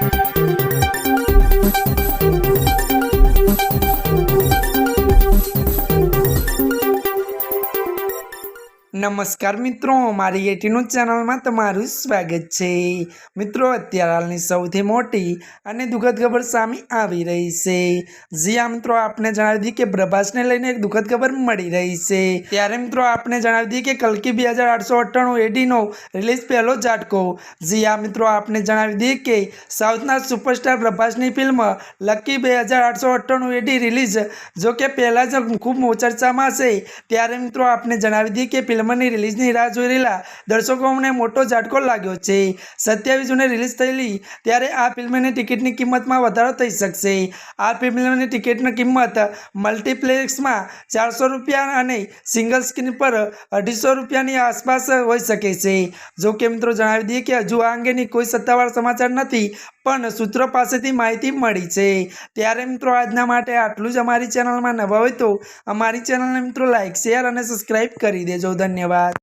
Thank you. નમસ્કાર મિત્રો, મારી એટીનું ચેનલમાં તમારું સ્વાગત છે. મિત્રો, અત્યારે હાલની સૌથી મોટી અને દુઃખદ ખબર સામે આવી રહી છે. જ્યાં મિત્રો, આપને જણાવી દઈએ કે પ્રભાસને લઈને એક દુઃખદ ખબર મળી રહી છે. ત્યારે, મિત્રો, આપને જણાવી દઈએ કે કલકી બે હજાર આઠસો અઠ્ઠાણું એડીનો રિલીઝ પહેલો ઝાટકો. જ્યાં મિત્રો, આપને જણાવી દઈએ કે સાઉથના સુપરસ્ટાર પ્રભાસની ફિલ્મ લકી બે હજાર આઠસો અઠ્ઠાણું એડી રિલીઝ જો કે પહેલાં જ ખૂબ ચર્ચામાં છે ત્યારે, મિત્રો, આપને જણાવી દઈએ કે ફિલ્મની રિલીઝની રાહ જોઈ રહેલા દર્શકોને મોટો ઝાટકો લાગ્યો છે. સત્યાવીસ જૂને રિલીઝ થયેલી, ત્યારે આ ફિલ્મની ટિકિટની કિંમતમાં વધારો થઈ શકશે. આ ફિલ્મની ટિકિટની કિંમત મલ્ટીપ્લેક્સમાં ચારસો રૂપિયા અને સિંગલ સ્ક્રીન પર અઢીસો રૂપિયાની આસપાસ હોઈ શકે છે. જો કે મિત્રો જણાવી દઈએ કે હજુ આ અંગેની કોઈ સત્તાવાર સમાચાર નથી પણ સૂત્રો પાસેથી માહિતી મળી છે. ત્યારે મિત્રો આજના માટે આટલું જ અમારી ચેનલમાં નવા હોય તો અમારી ચેનલને મિત્રો લાઇક શેર અને સબસ્ક્રાઈબ કરી દેજો. ધન્યવાદ.